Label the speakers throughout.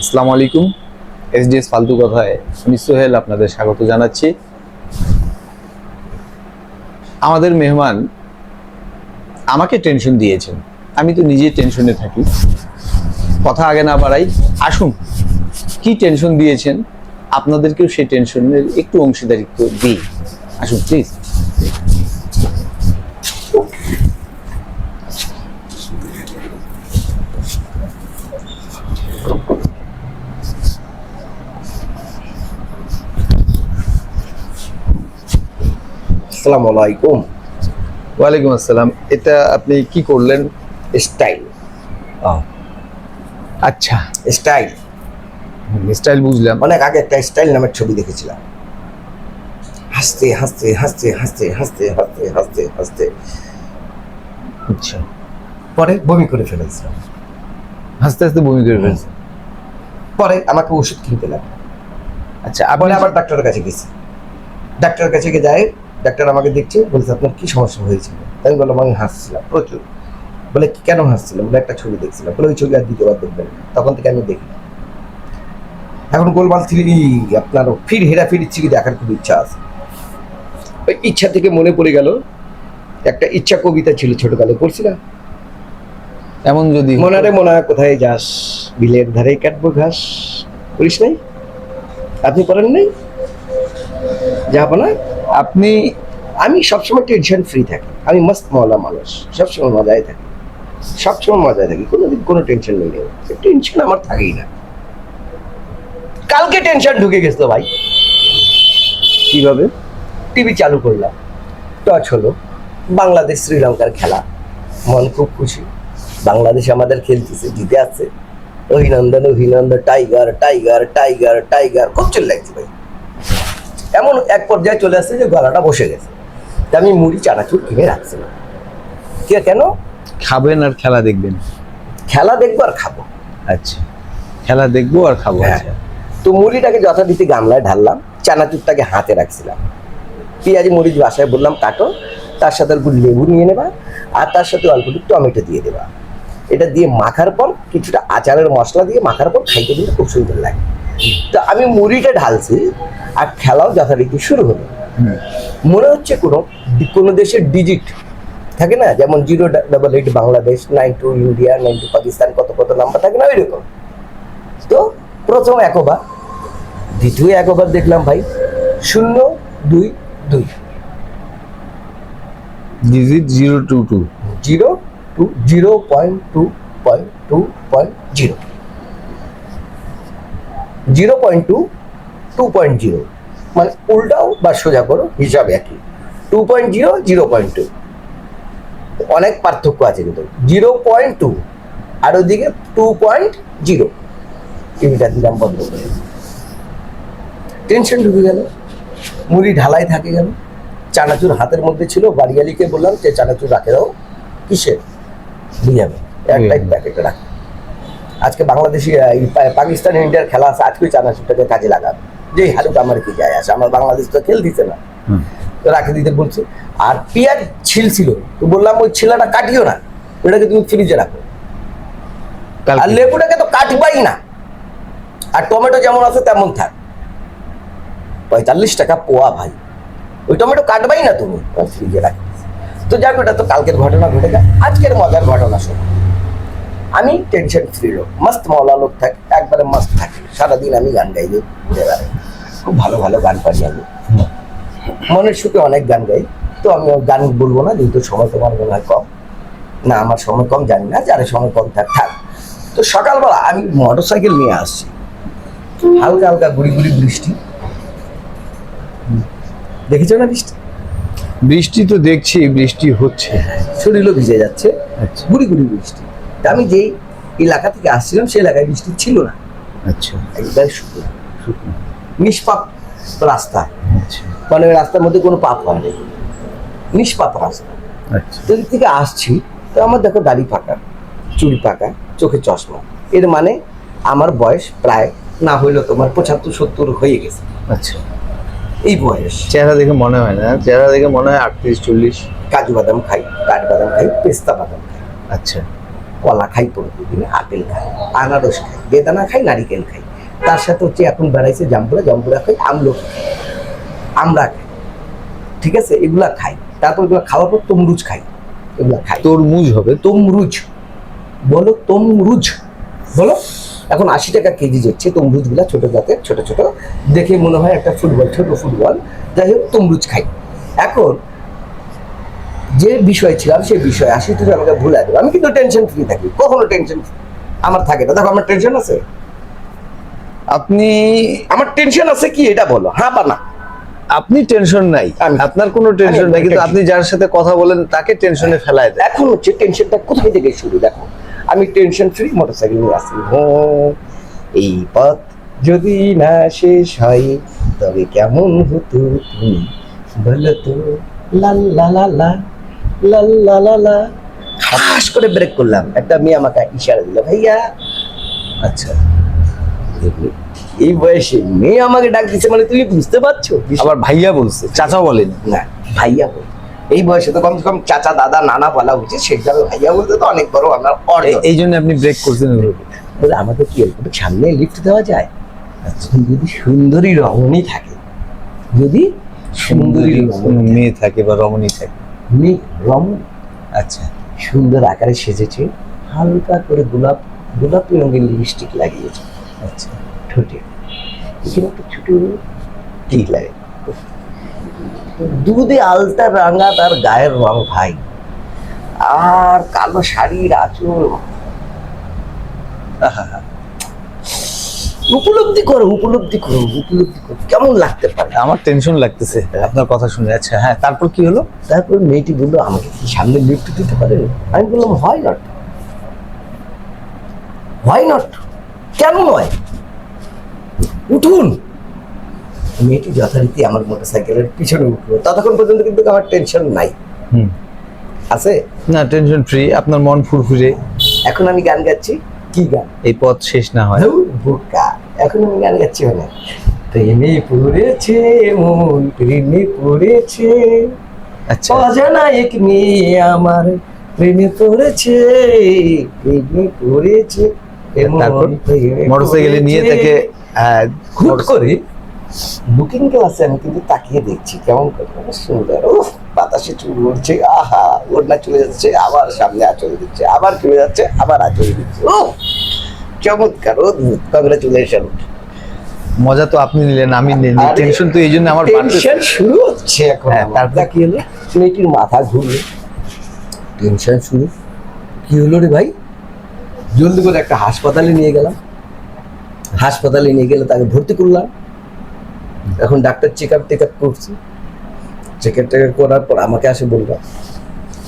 Speaker 1: আসসালামু আলাইকুম। এসডিএস ফালতু কথায় আমি সোহেল আপনাদের স্বাগত জানাচ্ছি। আমাদের মেহমান আমাকে টেনশন দিয়েছেন। আমি তো নিজে টেনশনে থাকি। কথা আগে না বাড়াই, আসুন। কি টেনশন দিয়েছেন? আপনাদেরকেও সেই টেনশনের একটু অংশীদারিত্ব দিই। আসুন প্লিজ
Speaker 2: আসসালামু আলাইকুম।
Speaker 1: ওয়ালাইকুম আসসালাম। এটা আপনি কি করলেন?
Speaker 2: স্টাইল।
Speaker 1: আচ্ছা।
Speaker 2: স্টাইল।
Speaker 1: স্টাইল বুঝলাম।
Speaker 2: অনেক আগে একটা স্টাইল নামের ছবি দেখেছিলাম। হাসতে হাসতে হাসতে হাসতে হাসতে হাসতে হাসতে হাসতে।
Speaker 1: আচ্ছা।
Speaker 2: পরে বমি করে ফেলেছিলাম।
Speaker 1: হাসতে হাসতে বমি করে ফেলছেন
Speaker 2: পরে আমাকে ওষুধ কিনতে লাগল।
Speaker 1: আচ্ছা আপনি
Speaker 2: আবার ডাক্তারের কাছে গেছি। ডাক্তারের কাছে গিয়ে যায় ডাক্তার আমাকে দেখছে বলছে আপনার কি সমস্যা হয়েছিল আমি বললাম আমি হাসছিলাম প্রচুর। বলে কি কেন হাসছিলাম বলে একটা ছবি দেখছিলাম। বলে ওই ছবি আর দ্বিতীয়বার দেখবেন। তখন থেকে আমি দেখি। এখন গোলমাল থ্রি আপনার ফির হেরা হেরাফেরি থ্রি দেখার খুব ইচ্ছা আছে। ওই ইচ্ছা থেকে মনে পড়ে গেল একটা ইচ্ছা কবিতা ছিল ছোটকালে পড়ছি না?
Speaker 1: এমন যদি
Speaker 2: মনারে মনা কোথায় যাস? বিলের ধারে কাটবো ঘাস। করিস নাই? আপনি করেন নাই? যাব না
Speaker 1: আপনি
Speaker 2: আমি সবসময় টেনশন ফ্রি থাকি। আমি মস্ত মহলা মানুষ সবসময় মজায় থাকি। সবসময় মজায় থাকি। কোনোদিন কোনো টেনশন নেই টেনশন আমার থাকেই না। কালকে টেনশন ঢুকে গেছিল ভাই।
Speaker 1: কীভাবে?
Speaker 2: টিভি চালু করলাম। টচ হলো। বাংলাদেশ শ্রীলঙ্কার খেলা। মন খুব খুশি। বাংলাদেশ আমাদের খেলতেছে জিতে আছে অভিনন্দন অভিনন্দন। টাইগার টাইগার টাইগার টাইগার খুব চলে লাগছে ভাই। এমন এক পর্যায়ে চলে আসছে যে গলাটা বসে গেছে। তা আমি মুড়ি চানাচুর কিনে রাখছিলাম কে কেন?
Speaker 1: খাবেন আর খেলা দেখবেন।
Speaker 2: খেলা দেখব আর খাব।
Speaker 1: আচ্ছা খেলা দেখব আর খাব
Speaker 2: হ্যাঁ।
Speaker 1: আচ্ছা।
Speaker 2: তো মুড়িটাকে যথারীতি গামলায় ঢাললাম চানাচুরটাকে হাতে রাখছিলাম। পেঁয়াজি মরিচ বাসায় বললাম কাটো। তার সাথে অল্প লেবু নিয়ে নেবা আর তার সাথে অল্প একটু টমেটো দিয়ে দেবা। এটা দিয়ে মাখার পর কিছুটা আচারের মশলা দিয়ে মাখার পর খাইতে কিন্তু খুব সুন্দর লাগে। তো আমি মুড়িটা ঢালছি আর খেলাও যথারীতি শুরু হলো। মনে হচ্ছে কোনো কোনো দেশের ডিজিট থাকে না? যেমন zero double eight Bangladesh nine two India nine two Pakistan কত কত নাম্বার থাকে না? ওই রকম তো প্রথম একবার দ্বিতীয় একবার দেখলাম ভাই শূন্য দুই দুই।
Speaker 1: Digit zero two two
Speaker 2: zero two zero point two point two point zero. Zero point two two point zero. মানে উল্টাও বা সোজা করো হিসাব একই। Two point zero zero point two. অনেক পার্থক্য আছে কিন্তু। জিরো পয়েন্ট টু আর ওদিকে টু পয়েন্ট জিরো। টিভিটা দিলাম বন্ধ করে। টেনশন ঢুকে গেল। মুড়ি ঢালাই থাকে গেল চানাচুর হাতের মধ্যে ছিল বাড়িয়ালিকে বললাম যে চানাচুর রাখে দাও। কিসের? যাবে। একটাই প্যাকেটে রাখ আজকে বাংলাদেশি পাকিস্তান ইন্ডিয়ার খেলা আছে আজকে চানাচুরটাকে কাজে লাগাবে। যে হালুক আমার কি যায় আসে আমার বাংলাদেশ তো খেল দিতে না তো রাখে দিতে বলছে। আর পেঁয়াজ ছিল ছিল তো বললাম ওই ছিলাটা কাটিও না ওটাকে তুমি ফ্রিজে রাখো। আর লেবুটাকে তো কাটবাই না। আর টমেটো যেমন আছে তেমন থাক। পঁয়তাল্লিশ টাকা পোয়া ভাই। ওই টমেটো কাটবাই না তুমি ফ্রিজে রাখি তো যাক ওটা তো কালকের ঘটনা ঘটে যায় আজকের মজার ঘটনা শোনো। আমি টেনশন ফ্রি লোক মস্ত মৌলা লোক থাকি একবারে মস্ত থাকি। সারাদিন আমি গান গাই বেড়াই খুব ভালো ভালো গান পারি আমি। মনের সুখে অনেক গান গাই তো আমি গান বলব না যেহেতু সময় তোমার মনে হয় কম। না আমার সময় কম জানি না যারা সময় কম থাক থাক। তো সকালবেলা আমি মোটর সাইকেল নিয়ে আসছি। হালকা হালকা গুড়ি গুড়ি বৃষ্টি। দেখেছ না বৃষ্টি?
Speaker 1: বৃষ্টি তো দেখছি বৃষ্টি হচ্ছে।
Speaker 2: শরীরও ভিজে যাচ্ছে।
Speaker 1: আচ্ছা।
Speaker 2: গুড়ি গুড়ি বৃষ্টি। আমি যেই এলাকা থেকে আসছিলাম সেই এলাকায় বৃষ্টি ছিল না।
Speaker 1: আচ্ছা।
Speaker 2: একবারে শুকনো।
Speaker 1: শুকনো।
Speaker 2: নিষ্পাপ রাস্তা।
Speaker 1: আচ্ছা।
Speaker 2: মানে রাস্তার মধ্যে কোনো পাপ হয় না নিষ্পাপ রাস্তা।
Speaker 1: আচ্ছা।
Speaker 2: যদি থেকে আসছি তো আমার দেখো দাড়ি পাকা চুল পাকা চোখে চশমা। এর মানে আমার বয়স প্রায় না হইলেও তোমার পঁচাত্তর সত্তর হয়ে গেছে।
Speaker 1: আচ্ছা।
Speaker 2: এই বয়স।
Speaker 1: চেহারা দেখে মনে হয় না। চেহারা দেখে মনে হয় আটত্রিশ চল্লিশ।
Speaker 2: কাজু বাদাম খাই কাঠ বাদাম খাই পেস্তা বাদাম খাই।
Speaker 1: আচ্ছা।
Speaker 2: কলা খাই প্রতিদিন আপেল খাই আনারস খাই বেদানা খাই নারিকেল খাই। তার সাথে হচ্ছে এখন বেড়াইছে জাম্পুরা জাম্পুরা খাই আমলকি খাই আমরা খাই ঠিক আছে? এগুলা খাই। তারপর এগুলো খাওয়ার পর তমরুজ খাই এগুলা খাই।
Speaker 1: তরমুজ হবে?
Speaker 2: তমরুজ। বলো তমরুজ। বলো এখন আশি টাকা কেজি যাচ্ছে তমরুজগুলা ছোট জাতের ছোট ছোট। দেখে মনে হয় একটা ফুটবল ছোট ফুটবল। যাই হোক তমরুজ খাই। এখন যে বিষয় ছিলাম সেই বিষয় আসি তুমি আমাকে ভুলে দেবে। আমি কিন্তু টেনশন ফ্রি থাকি। কখনো টেনশন আমার থাকে না। দেখো আমার টেনশন আছে।
Speaker 1: আপনি
Speaker 2: আমার টেনশন আছে কি এটা বলো। হ্যাঁ বা না?
Speaker 1: আপনি টেনশন নাই। আপনার কোনো টেনশন নাই কিন্তু আপনি যার সাথে কথা বলেন তাকে টেনশনে ফেলায় দেয়।
Speaker 2: এখন হচ্ছে টেনশনটা কোথায় থেকে শুরু? দেখো আমি টেনশন ফ্রি মোটরসাইকেল নিয়ে আসি হো এই পথ যদি না শেষ হয় তবে কেমন হতো তুমি? বলো তো। লাল লা লা লা। লা লা লা খাস করে ব্রেক করলাম। একটা মেয়ে আমাকে ইশারা দিল ভাইয়া
Speaker 1: আচ্ছা
Speaker 2: এই বয়সে মেয়ে আমাকে ডাক দিচ্ছে মানে তুমি বুঝতে পারছ?
Speaker 1: আবার ভাইয়া বলছে চাচা বলেন
Speaker 2: না? ভাইয়া বল। এই বয়সে তো কমসে কম চাচা দাদা নানা বলা উচিত হিসাবে ভাইয়া বলতে তো অনেক বড় আমার অর্ডার
Speaker 1: এই জন্য আপনি ব্রেক করছেন।
Speaker 2: বলে আমাকে কি সামনে লিফট দেওয়া যায়? আচ্ছা, যদি সুন্দরী রমণী থাকে যদি সুন্দরী
Speaker 1: সুন্দরী মেয়ে থাকে বা রমণী থাকে
Speaker 2: মেয়ে রমণী
Speaker 1: আচ্ছা
Speaker 2: সুন্দর আকারে সেজেছে, হালকা করে গোলাপ, গোলাপি রঙের লিপস্টিক লাগিয়েছে।
Speaker 1: আচ্ছা
Speaker 2: ঠোঁটে। এখানে একটা ছোট টিক লাগে। দুধে আলতা রাঙা তার গায়ের রং ভাই। আর কালো শাড়ির আহা। উপলব্ধি করো উপলব্ধি করো উপলব্ধি করো। কেমন লাগতে পারে?
Speaker 1: আমার টেনশন লাগতেছে আপনার কথা শুনে। আচ্ছা হ্যাঁ তারপর কি হলো?
Speaker 2: তারপর মেয়েটি বলল আমাকে কি সামনে লিফট দিতে পারে? আমি বললাম হয় নট হয় নট কেন নয়? উঠুন। মেয়েটি যথারীতি আমার মোটরসাইকেলের পিছনে উঠল। ততক্ষণ পর্যন্ত কিন্তু আমার টেনশন নাই।
Speaker 1: হুম।
Speaker 2: আছে?
Speaker 1: না টেনশন ফ্রি আপনার মন ফুরফুরে।
Speaker 2: এখন আমি গান গাচ্ছি। কি গান?
Speaker 1: এই পথ শেষ না হয়।
Speaker 2: বোকা। এখন আমি গান গাচ্ছি মানে প্রেমে পড়েছে মন প্রেমে পড়েছে।
Speaker 1: আচ্ছা।
Speaker 2: অজানা এক মেয়ে আমার প্রেমে পড়েছে প্রেমে পড়েছে
Speaker 1: মোটরসাইকেলে নিয়ে। তাকে
Speaker 2: হুট করে বুকিং ক্লাসে আমি কিন্তু তাকিয়ে দেখছি কেমন করে সুন্দর। ও বাতাসে চুল উড়ছে আহা ওড়না চলে যাচ্ছে আবার সামনে আচলে দিচ্ছে আবার চলে যাচ্ছে আবার আচলে দিচ্ছে। ও চমৎকার অদ্ভুত। কংগ্রেচুলেশন
Speaker 1: মজা তো আপনি নিলেন আমি
Speaker 2: আরে,
Speaker 1: টেনশন তো এই জন্য আমার
Speaker 2: টেনশন শুরু হচ্ছে এখন
Speaker 1: হ্যাঁ, তারপর
Speaker 2: কি হলো? মেয়েটির মাথা ঘুরলো টেনশন শুরু। কি হলো রে ভাই? জলদি করে একটা হাসপাতালে নিয়ে গেলাম। হাসপাতালে নিয়ে গেলে তাকে ভর্তি করলাম। এখন doctor check up take up করছে। চেক আপ টেক আপ করার পর আমাকে আসে বলল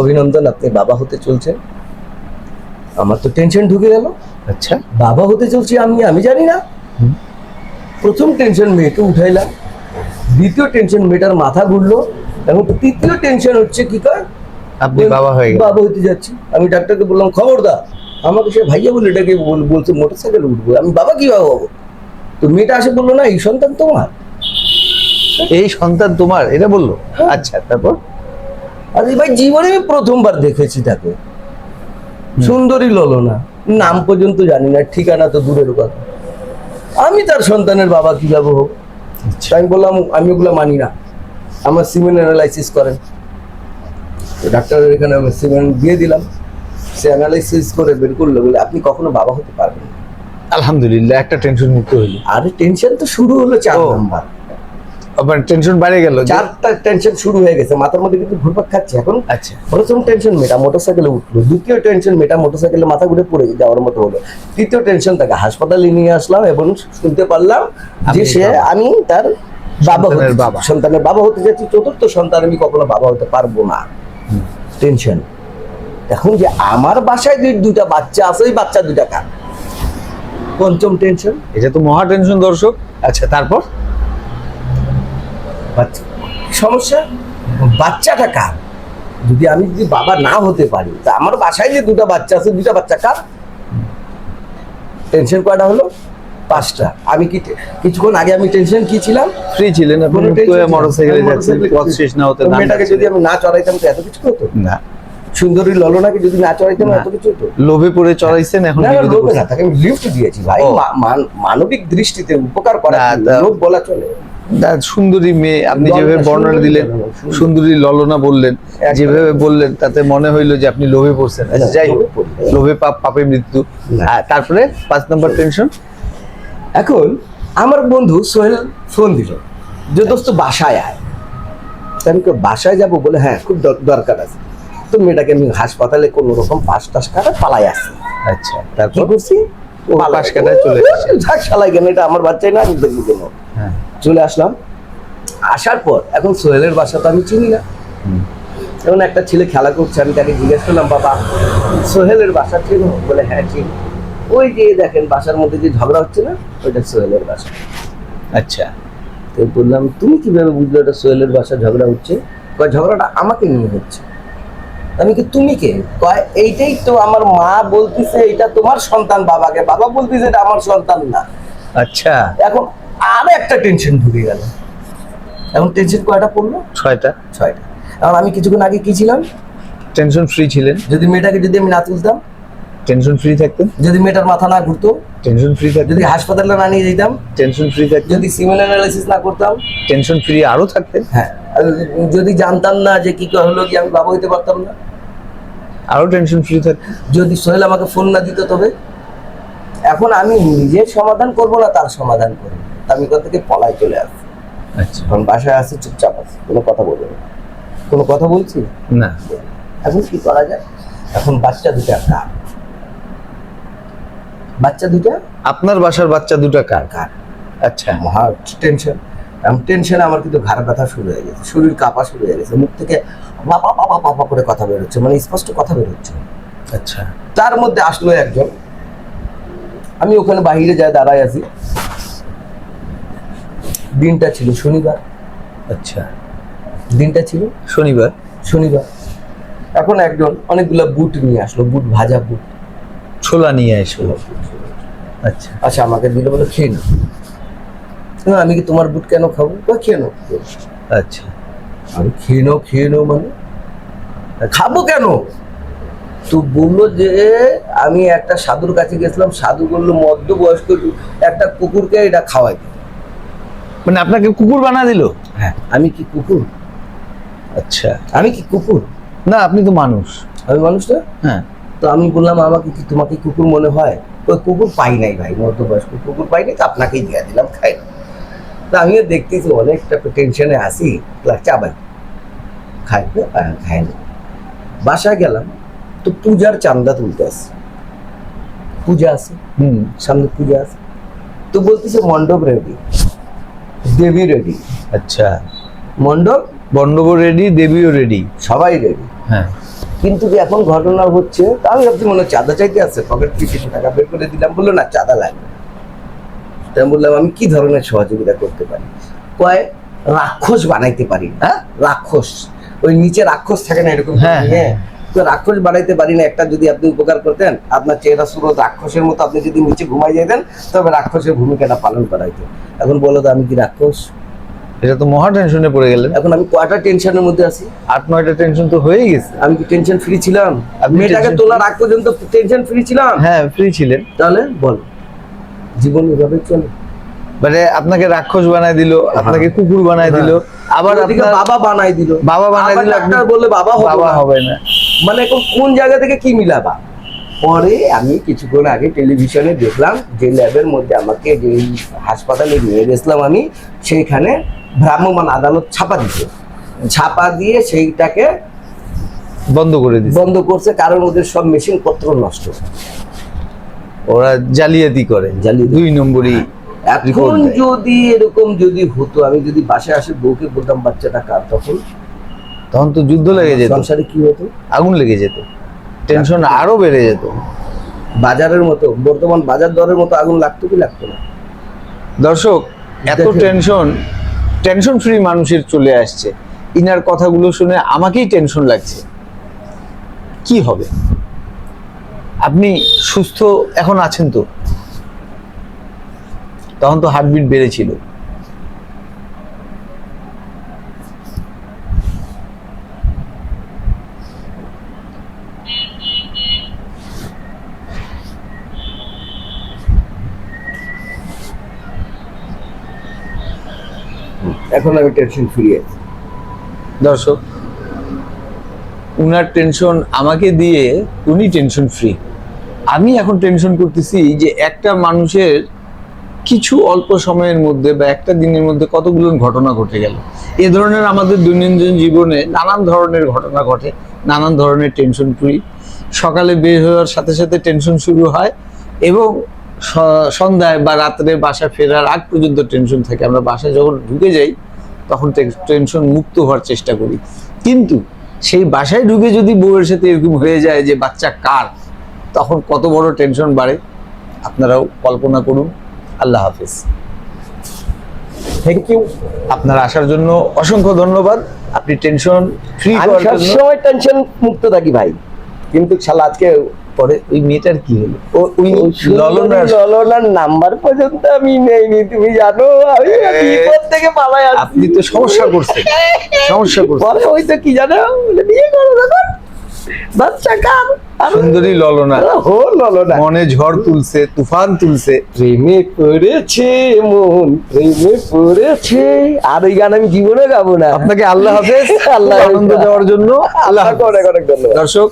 Speaker 2: অভিনন্দন আপনি বাবা হতে চলছেন। আমার তো টেনশন ঢুকে গেল।
Speaker 1: আচ্ছা।
Speaker 2: বাবা হতে চলছি আমি আমি জানি না। প্রথম টেনশন মেয়েকে উঠাইলাম দ্বিতীয় টেনশন মেয়েটার মাথা ঘুরলো এবং তৃতীয় টেনশন হচ্ছে কি কর
Speaker 1: আপনি বাবা হয়ে
Speaker 2: বাবা হতে যাচ্ছি। আমি ডাক্তারকে বললাম খবরদার আমাকে সে ভাইয়া বলে এটাকে বল- বলছে মোটর সাইকেল উঠবো। আমি বাবা কীভাবে হব? তো মেয়েটা আসে বলল না এই সন্তান তোমার।
Speaker 1: এই সন্তান তোমার এটা বলল? আচ্ছা তারপর?
Speaker 2: আরে ভাই জীবনে আমি প্রথমবার দেখেছি তাকে। সুন্দরী ললনা। নাম পর্যন্ত জানি না ঠিকানা তো দূরের কথা। আমি তার সন্তানের বাবা কীভাবে হোক।
Speaker 1: আচ্ছা।
Speaker 2: আমি বললাম আমি ওগুলো মানি না। আমার সিমেন্ট অ্যানালাইসিস করেন। ডাক্তারের এখানে আমি সিমেন্ট দিয়ে দিলাম। সে অ্যানালাইসিস করে বের করল বলে আপনি কখনো বাবা হতে পারবেন
Speaker 1: আলহামদুলিল্লাহ একটা টেনশন মুক্ত হইল।
Speaker 2: আরে টেনশন তো শুরু হলো চার। নাম্বার।
Speaker 1: আবার টেনশন বেড়ে গেল
Speaker 2: চারটা টেনশন শুরু হয়ে গেছে মাথার মধ্যে কিন্তু ঘুরপাক খাচ্ছে এখন।
Speaker 1: আচ্ছা।
Speaker 2: প্রথম টেনশন মেটা মোটরসাইকেলে উঠল দ্বিতীয় টেনশন মেটা মোটরসাইকেলে মাথা ঘুরে পড়ে যাওয়ার মতো হলো। তৃতীয় টেনশন তাকে হাসপাতালে নিয়ে আসলাম এবং শুনতে পারলাম যে সে আমি তার বাবা
Speaker 1: বাবা।
Speaker 2: সন্তানের বাবা হতে যাচ্ছি চতুর্থ সন্তান আমি কখনো বাবা হতে পারব না। টেনশন এখন যে আমার বাসায় যে দুটা বাচ্চা আছে ওই বাচ্চা দুটা কার? পঞ্চম টেনশন
Speaker 1: এটা তো মহা টেনশন দর্শক। আচ্ছা তারপর?
Speaker 2: সমস্যা? বাচ্চাটা কার? যদি আমি যদি বাবা না হতে পারি তা আমার বাসায় যে দুটো বাচ্চা আছে দুটা বাচ্চা কার? টেনশন কয়টা হলো? পাঁচটা। আমি কি কিছুক্ষণ আগে আমি টেনশন কি ছিলাম?
Speaker 1: ফ্রি ছিলেন আপনি
Speaker 2: কোনো
Speaker 1: মুক্ত
Speaker 2: tension ছিল না।
Speaker 1: মোটরসাইকেলে যাচ্ছেন পথ শেষ না হতে
Speaker 2: মেয়েটাকে যদি আমি না চড়াইতাম তো এত কিছু হতো?
Speaker 1: না।
Speaker 2: সুন্দরী ললনাকে যদি না চড়াইতাম এত কিছু হতো?
Speaker 1: লোভে পড়ে চড়াইছেন এখন
Speaker 2: লোভে না, তাকে আমি লিফট দিয়েছি ভাই। মান- মানবিক দৃষ্টিতে উপকার করা লোভ বলা চলে।
Speaker 1: সুন্দরী মেয়ে আপনি যেভাবে বর্ণনা দিলেন
Speaker 2: সুন্দরী।
Speaker 1: ললনা বললেন যেভাবে বললেন তাতে মনে হইল যে আপনি লোভে পড়ছেন। আচ্ছা, যাই হোক
Speaker 2: লোভে
Speaker 1: পাপ পাপে মৃত্যু। তারপরে পাঁচ নম্বর টেনশন
Speaker 2: এখন আমার বন্ধু সোহেল ফোন দিল যে দোস্ত বাসায় আয়। আমি বাসায় যাব? বলে হ্যাঁ খুব দর- দরকার আছে। তো মেয়েটাকে আমি হাসপাতালে কোনো রকম পাঁচ টাস কাটা পালাই আসি।
Speaker 1: আচ্ছা তারপর?
Speaker 2: করছি?
Speaker 1: পাশ
Speaker 2: পাশ
Speaker 1: কাটায় চলে
Speaker 2: থাক শালাই কেন এটা আমার বাচ্চাই না আমি দেখব কেন?
Speaker 1: হ্যাঁ।
Speaker 2: চলে আসলাম। আসার পর এখন সোহেলের বাসা তো আমি চিনি না। এখন একটা ছেলে খেলা করছে আমি তাকে জিজ্ঞেস করলাম বাবা সোহেলের বাসা চিনো বলে হ্যাঁ চিনি ওই যে দেখেন বাসার মধ্যে যে ঝগড়া হচ্ছে না ওইটা সোহেলের বাসা।
Speaker 1: আচ্ছা।
Speaker 2: তো বললাম তুমি কীভাবে বুঝলে ওটা সোহেলের বাসা ঝগড়া হচ্ছে? কয় ঝগড়াটা আমাকে নিয়ে হচ্ছে। আমি কি তুমি কে? কয় এইটাই তো আমার মা বলতিছে এটা তোমার সন্তান বাবাকে। বাবা বলতিছে এটা আমার সন্তান না।
Speaker 1: আচ্ছা।
Speaker 2: এখন আর একটা টেনশন ঢুকে গেল। এখন টেনশন কয়টা পড়ল?
Speaker 1: ছয়টা।
Speaker 2: ছয়টা। এখন আমি কিছুক্ষণ আগে কি ছিলাম?
Speaker 1: টেনশন ফ্রি ছিলেন।
Speaker 2: যদি মেয়েটাকে যদি আমি না তুলতাম?
Speaker 1: টেনশন ফ্রি থাকতেন?
Speaker 2: যদি মেয়েটার মাথা না ঘুরতো?
Speaker 1: টেনশন ফ্রি থাকতেন?
Speaker 2: যদি হাসপাতালে না নিয়ে যেতাম?
Speaker 1: টেনশন ফ্রি থাকতেন?
Speaker 2: যদি সিমেল অ্যানালাইসিস না করতাম?
Speaker 1: টেনশন ফ্রি আরও থাকতেন?
Speaker 2: হ্যাঁ। আর যদি জানতাম না যে কি হলো কি আমি বাবা হইতে পারতাম না?
Speaker 1: আরও টেনশন ফ্রি থাকতেন?
Speaker 2: যদি সোহেল আমাকে ফোন না দিত তবে? এখন আমি নিজের সমাধান করব না তার সমাধান করব? আমি কোথা থেকে পলায় চলে আসছি
Speaker 1: আচ্ছা।
Speaker 2: এখন বাসায় আছি চুপচাপ আছি কোনো কথা বলব না। কোনো কথা বলছি?
Speaker 1: না।
Speaker 2: এখন কি করা যায়? এখন বাচ্চা দুটা কার? বাচ্চা দুটা?
Speaker 1: আপনার বাসার বাচ্চা দুটা কার?
Speaker 2: কার?
Speaker 1: আচ্ছা।
Speaker 2: মহা টেনশন। টেনশনে আমার কিন্তু ঘাড় ব্যথা শুরু হয়ে গেছে শরীর কাঁপা শুরু হয়ে গেছে মুখ থেকে বাবা বাবা বাবা করে কথা বেরোচ্ছে মানে স্পষ্ট কথা বেরোচ্ছে
Speaker 1: আচ্ছা।
Speaker 2: তার মধ্যে আসলো একজন। আমি ওখানে বাইরে যাই দাঁড়ায় আছি। দিনটা ছিল শনিবার।
Speaker 1: আচ্ছা।
Speaker 2: দিনটা ছিল?
Speaker 1: শনিবার।
Speaker 2: শনিবার। এখন একজন অনেকগুলো বুট নিয়ে আসলো বুট ভাজা বুট।
Speaker 1: ছোলা নিয়ে এসো আচ্ছা।
Speaker 2: আচ্ছা আমাকে দিল বলে খেয়ে নাও। না, আমি কি তোমার বুট কেন খাব? বা খেয়ে নাও।
Speaker 1: আচ্ছা।
Speaker 2: আমি খেয়ে নাও খেয়ে নাও মানে। খাব কেন? তো বলল যে আমি একটা সাধুর কাছে গেছিলাম সাধু বলল মধ্য বয়স্ক একটা কুকুরকে এটা খাওয়াই।
Speaker 1: মানে আপনাকে কুকুর বানা দিল?
Speaker 2: হ্যাঁ আমি কি কুকুর?
Speaker 1: আচ্ছা।
Speaker 2: আমি কি কুকুর?
Speaker 1: না আপনি তো মানুষ।
Speaker 2: আমি মানুষ মানুষটা
Speaker 1: হ্যাঁ।
Speaker 2: তো আমি বললাম আমাকে কি তোমাকে কুকুর মনে হয়? ওই কুকুর পাই নাই ভাই মধ্যবয়স্ক কুকুর পাই নাই তো আপনাকেই দিয়ে দিলাম খাই। তো আমিও দেখতেছি অনেকটা টেনশনে আসি চাবাই খাই তো খাই না। বাসায় গেলাম তো পূজার চান্দা তুলতে আসি। পূজা আছে?
Speaker 1: হুম।
Speaker 2: সামনে পূজা আছে। তো বলতেছে মণ্ডপ রেডি দেবী রেডি
Speaker 1: আচ্ছা।
Speaker 2: মণ্ডপ
Speaker 1: বন্ডব রেডি দেবীও রেডি
Speaker 2: সবাই রেডি
Speaker 1: হ্যাঁ।
Speaker 2: কিন্তু যে এখন ঘটনা হচ্ছে আমি ভাবছি মনে হয় চাঁদা চাইতে আসছে পকেট থেকে কিছু টাকা বের করে দিলাম বলল না চাঁদা লাগবে। তা বললাম আমি কি ধরনের সহযোগিতা করতে পারি? কয় রাক্ষস বানাইতে পারি হ্যাঁ? রাক্ষস। ওই নিচে রাক্ষস থাকে না এরকম
Speaker 1: হ্যাঁ?
Speaker 2: তো রাক্ষস বানাইতে পারি না একটা যদি আপনি উপকার করতেন আপনার চেহারা সুরত রাক্ষসের মতো আপনি যদি নিচে ঘুমাই যেতেন তবে রাক্ষসের ভূমিকাটা পালন করা হতো এখন বলো তো আমি কি রাক্ষস?
Speaker 1: এটা তো মহা টেনশনে পড়ে গেলেন।
Speaker 2: এখন আমি কয়টা টেনশনের মধ্যে আছি?
Speaker 1: আট নয়টা টেনশন তো হয়েই গেছে।
Speaker 2: আমি কি টেনশন ফ্রি ছিলাম? মেয়েটাকে তোলার আগ পর্যন্ত টেনশন ফ্রি ছিলাম?
Speaker 1: হ্যাঁ ফ্রি ছিলেন।
Speaker 2: তাহলে বল জীবন এভাবে চলে।
Speaker 1: মানে আপনাকে রাক্ষস বানায় দিল আপনাকে কুকুর বানায় দিল। আবার
Speaker 2: বাবা বানাই দিল।
Speaker 1: বাবা বানায় দিল,
Speaker 2: ডাক্তার বললে বাবা
Speaker 1: বাবা হবে না।
Speaker 2: মানে এখন কোন জায়গা থেকে কি মিলাবা? পরে আমি কিছুক্ষণ আগে টেলিভিশনে দেখলাম যে ল্যাবের মধ্যে আমাকে যে হাসপাতালে নিয়ে গেছিলাম আমি সেইখানে ভ্রাম্যমান আদালত ছাপা দিচ্ছে ছাপা দিয়ে সেইটাকে
Speaker 1: বন্ধ করে দিচ্ছে
Speaker 2: বন্ধ করছে কারণ ওদের সব মেশিন পত্র নষ্ট।
Speaker 1: ওরা জালিয়াতি করে।
Speaker 2: জালিয়াতি।
Speaker 1: দুই নম্বরই
Speaker 2: এখন যদি এরকম যদি হতো আমি যদি বাসায় আসে বউকে বলতাম বাচ্চাটা কার তখন?
Speaker 1: তখন তো যুদ্ধ লেগে যেত।
Speaker 2: সংসারে কি হতো?
Speaker 1: আগুন লেগে যেত। টেনশন আরও বেড়ে যেত।
Speaker 2: বাজারের মতো বর্তমান বাজার দরের মতো আগুন লাগতো কি লাগতো না?
Speaker 1: দর্শক এত টেনশন টেনশন ফ্রি মানুষের চলে আসছে। ইনার কথাগুলো শুনে আমাকেই টেনশন লাগছে। কি হবে? আপনি সুস্থ এখন আছেন তো? তখন তো হার্টবিট বেড়েছিল।
Speaker 2: এখন আমি টেনশন ফ্রি আছি।
Speaker 1: দর্শক, উনার টেনশন আমাকে দিয়ে উনি টেনশন ফ্রি আমি এখন টেনশন করতেছি যে একটা মানুষের কিছু অল্প সময়ের মধ্যে বা একটা দিনের মধ্যে কতগুলো ঘটনা ঘটে গেল। এ ধরনের আমাদের দৈনন্দিন জীবনে নানান ধরনের ঘটনা ঘটে, নানান ধরনের টেনশন ফ্রি সকালে বের হওয়ার সাথে সাথে টেনশন শুরু হয় এবং সন্ধ্যায় বা রাত্রে বাসা ফেরার আগ পর্যন্ত টেনশন থাকে। আমরা বাসায় যখন ঢুকে যাই তখন টেনশন মুক্ত হওয়ার চেষ্টা করি। কিন্তু সেই বাসায় ঢুকে যদি বউয়ের সাথে এরকম হয়ে যায় যে বাচ্চা কার তখন কত বড় টেনশন বাড়ে। আপনারাও কল্পনা করুন। আল্লাহ হাফিজ।
Speaker 2: থ্যাংক ইউ
Speaker 1: আপনার আসার জন্য অসংখ্য ধন্যবাদ। আপনি টেনশন ফ্রি
Speaker 2: সবসময় টেনশন মুক্ত থাকি ভাই। কিন্তু শালা আজকে
Speaker 1: পরে ওই মেয়েটার কি হলো? ও ওই ললনার
Speaker 2: ললনার নাম্বার পর্যন্ত আমি নেইনি তুমি জানো? আমি বিপদ থেকে পালাই আসছি।
Speaker 1: আপনি তো সমস্যা করছেন। সমস্যা করছেন।
Speaker 2: পরে ওই তো কি জানো? বিয়ে করো তখন। বাচ্চা কার
Speaker 1: সুন্দরী ললনা।
Speaker 2: হো ললনা।
Speaker 1: মনে ঝড় তুলছে তুফান তুলছে।
Speaker 2: প্রেমে পড়েছে মন প্রেমে পড়েছে। আর ওই গান আমি জীবনে গাবো না।
Speaker 1: আপনাকে আল্লাহ হাফেজ। আল্লাহ আনন্দ দেওয়ার জন্য। আল্লাহ
Speaker 2: আল্লাহ অনেক অনেক ধন্যবাদ।
Speaker 1: দর্শক